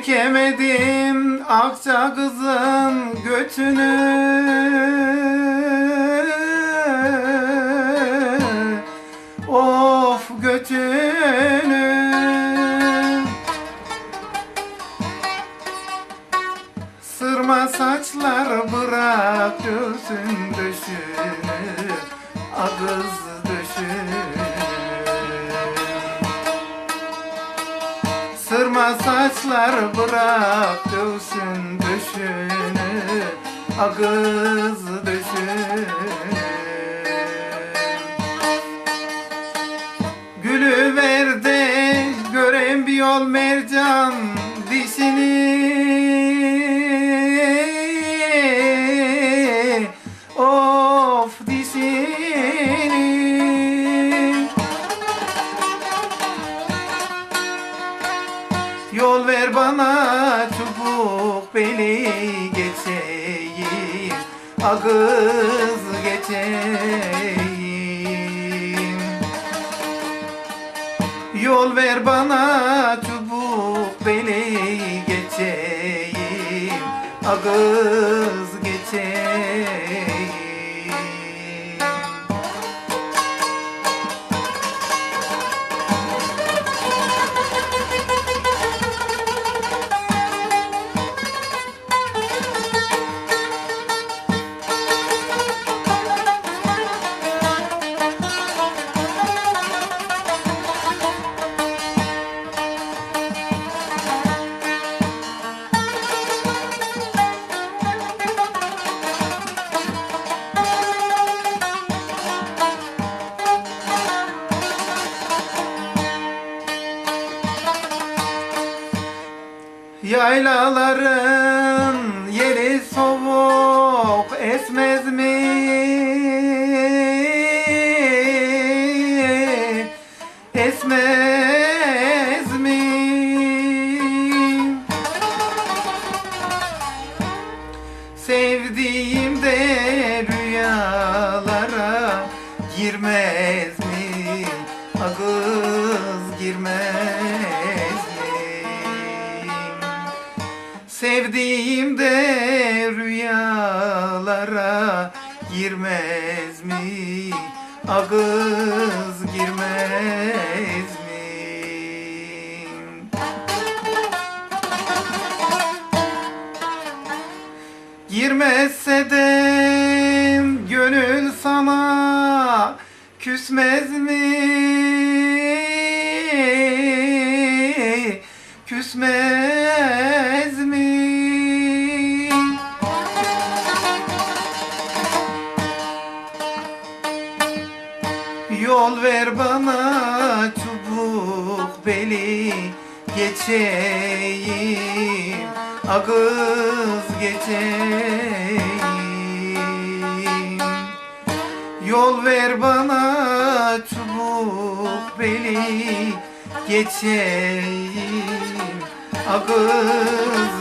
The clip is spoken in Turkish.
Çekemedim akça kızın götünü. Of götünü. Sırma saçlar bırak göğsün döşünü Ağız döşünü Sırma saçlar bırak dövsün döşünü Ağız döşünü Gülü ver de gören bir yol mercan dişini bana çubuk beli geçeyim Ağız geçeyim Yol ver bana çubuk beli geçeyim Ağız geçeyim Yaylaların yeri soğuk esmez mi? Esmez mi? Sevdiğim de rüyalara girmez mi? Ağız girmez Sevdiğim de rüyalara girmez mi? Ağız girmez mi? Girmezse de gönül sana küsmez mi? Küsmez mi? Yol ver bana çubuk beli geçeyim Ağız geçeyim. Yol ver bana çubuk beli geçeyim Ağız